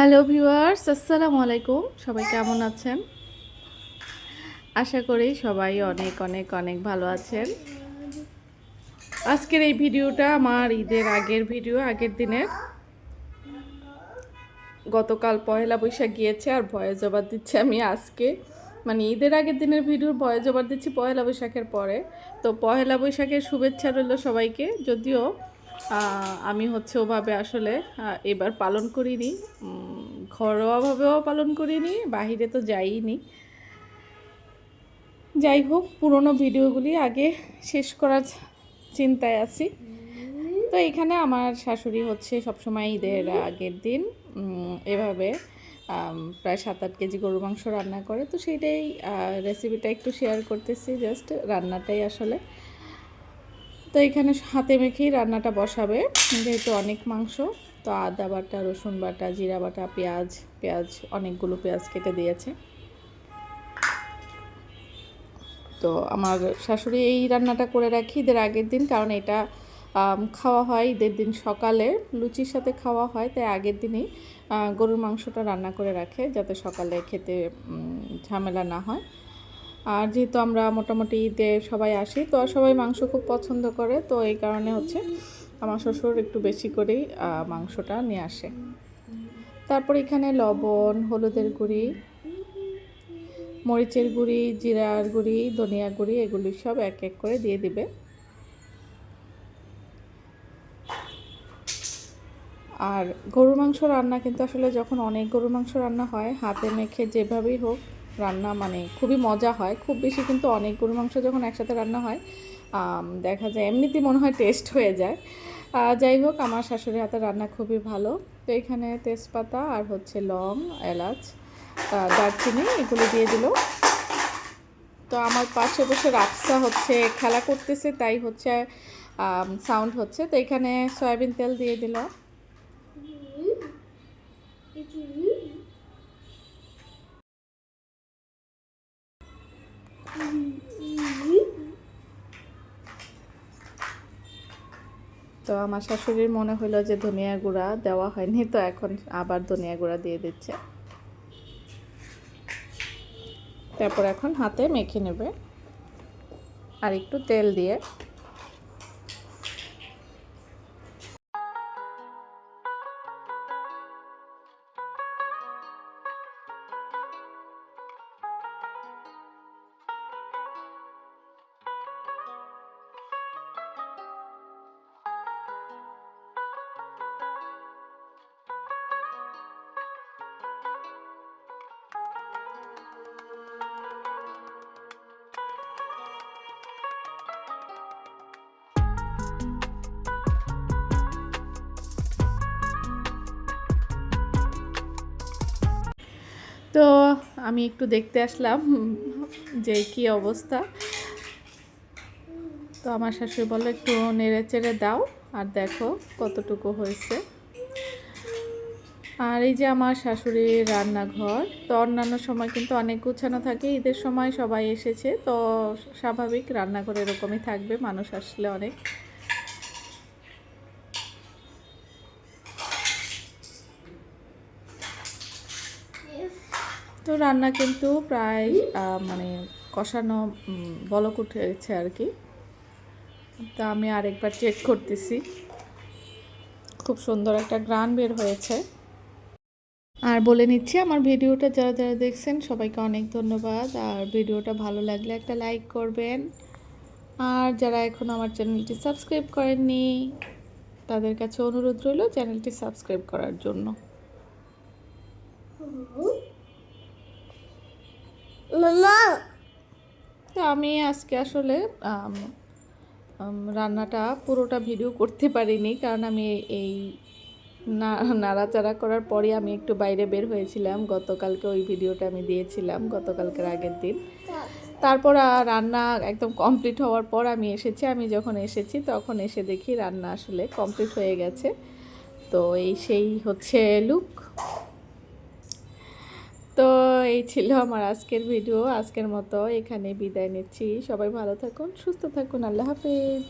Hello viewers, আসসালামু আলাইকুম। সবাই কেমন আছেন? আশা করি সবাই অনেক অনেক অনেক ভালো আছেন। আজকের এই ভিডিওটা আমার ঈদের আগের ভিডিও, আগের দিনের। গতকাল পয়লা বৈশাখ গিয়েছে আর ভয়ে জবাব দিচ্ছি আমি আজকে। মানে ঈদের আগের দিনের ভিডিওর ভয়ে জবাব দিচ্ছি পয়লা বৈশাখের পরে। তো পয়লা বৈশাখের শুভেচ্ছা রইল সবাইকে। যদিও আমি হচ্ছে ওভাবে আসলে এবার পালন করিনি। ঘরোয়াভাবেও পালন করিনি, বাহিরে তো যাইনি যাই হোক, পুরনো ভিডিওগুলি আগে শেষ করার চিন্তায় আছি। তো এখানে আমার শাশুড়ি হচ্ছে সবসময় ঈদের আগের দিন এভাবে প্রায় সাত আট কেজি গরু মাংস রান্না করে। তো সেইটাই রেসিপিটা একটু শেয়ার করতেছি জাস্ট রান্নাটাই আসলে। তো এখানে হাতে মেখেই রান্নাটা বসাবে, যেহেতু অনেক মাংস। তো আদা বাটা, রসুন বাটা, জিরা বাটা, পেঁয়াজ পেঁয়াজ, অনেকগুলো পেঁয়াজ কেটে দিয়েছে। তো আমার শাশুড়ি এই রান্নাটা করে রাখি ঈদের আগের দিন, কারণ এটা খাওয়া হয় ঈদের দিন সকালে, লুচির সাথে খাওয়া হয়, তাই আগের দিনই গরুর মাংসটা রান্না করে রাখে যাতে সকালে খেতে ঝামেলা না হয়। আর যেহেতু আমরা মোটামুটি ঈদে সবাই আসি, তো সবাই মাংস খুব পছন্দ করে, তো এই কারণে হচ্ছে আমার শ্বশুর একটু বেশি করেই মাংসটা নিয়ে আসে। তারপর এখানে লবণ, হলুদের গুঁড়ি, মরিচের গুঁড়ি, জিরার গুঁড়ি ধনিয়া গুঁড়ি, এগুলি সব এক এক করে দিয়ে দিবে। আর গরুর মাংস রান্না কিন্তু আসলে যখন অনেক গরুর মাংস রান্না হয়, হাতে মেখে যেভাবেই হোক রান্না মানে খুবই মজা হয়। খুব বেশি কিন্তু অনেক গরুর মাংস যখন একসাথে রান্না হয় দেখা যায় এমনিতেই মনে হয় টেস্ট হয়ে যায়। যাই হোক, আমার শাশুড়ি হাতের রান্না খুবই ভালো। তো এখানে তেজপাতা আর হচ্ছে লং, এলাচ দারচিনি এগুলো দিয়ে দিল। তো আমার পাশে বসে রাক্সা হচ্ছে, খেলা করতেছে, তাই হচ্ছে সাউন্ড হচ্ছে। তো এখানে সয়াবিন তেল দিয়ে দিল। তো আমার শাশুড়ির মনে হলো যে ধনিয়া গুঁড়া দেওয়া হয়নি, তো এখন আবার ধনিয়া গুঁড়া দিয়ে দিচ্ছে। তারপর এখন হাতে মেখে নেবে। আর একটু তেল দিয়ে তো আমি একটু দেখতে আসলাম যে কি অবস্থা। তো আমার শাশুড়ি বলল, একটু নেড়ে চেড়ে দাও আর দেখো কতটুকু হয়েছে। আর এই যে আমার শাশুড়ির রান্নাঘর, তো অন্যান্য সময় কিন্তু অনেক গুছানো থাকে। ঈদের সময় সবাই এসেছে, তো স্বাভাবিক রান্নাঘর এরকমই থাকবে, মানুষ আসলে অনেক তো রান্না কিন্তু প্রায় মানে কষানো বলক উঠেছে আর কি। তা আমি আরেকবার চেক করতেছি। খুব সুন্দর একটা গ্রান বের হয়েছে। আর বলে নিচ্ছি, আমার ভিডিওটা যারা যারা দেখছেন, সবাইকে অনেক ধন্যবাদ। আর ভিডিওটা ভালো লাগলে একটা লাইক করবেন। আর যারা এখন আমার চ্যানেলটি সাবস্ক্রাইব করেননি, তাদের কাছে অনুরোধ রইল চ্যানেলটি সাবস্ক্রাইব করার জন্য। আমি আজকে আসলে রান্নাটা পুরোটা ভিডিও করতে পারিনি, কারণ আমি এই না- নাড়াচাড়া করার পরে আমি একটু বাইরে বের হয়েছিলাম। গতকালকে ওই ভিডিওটা আমি দিয়েছিলাম, গতকালকের আগের দিন। তারপর রান্না একদম কমপ্লিট হওয়ার পর আমি এসেছি। আমি যখন এসেছি, তখন এসে দেখি রান্না আসলে কমপ্লিট হয়ে গেছে। তো এই সেই হচ্ছে লুক। তো এই ছিল আমার আজকের ভিডিও আজকের মতো এখানে বিদায় নিচ্ছি। সবাই ভালো থাকুন, সুস্থ থাকুন। আল্লাহ হাফেজ।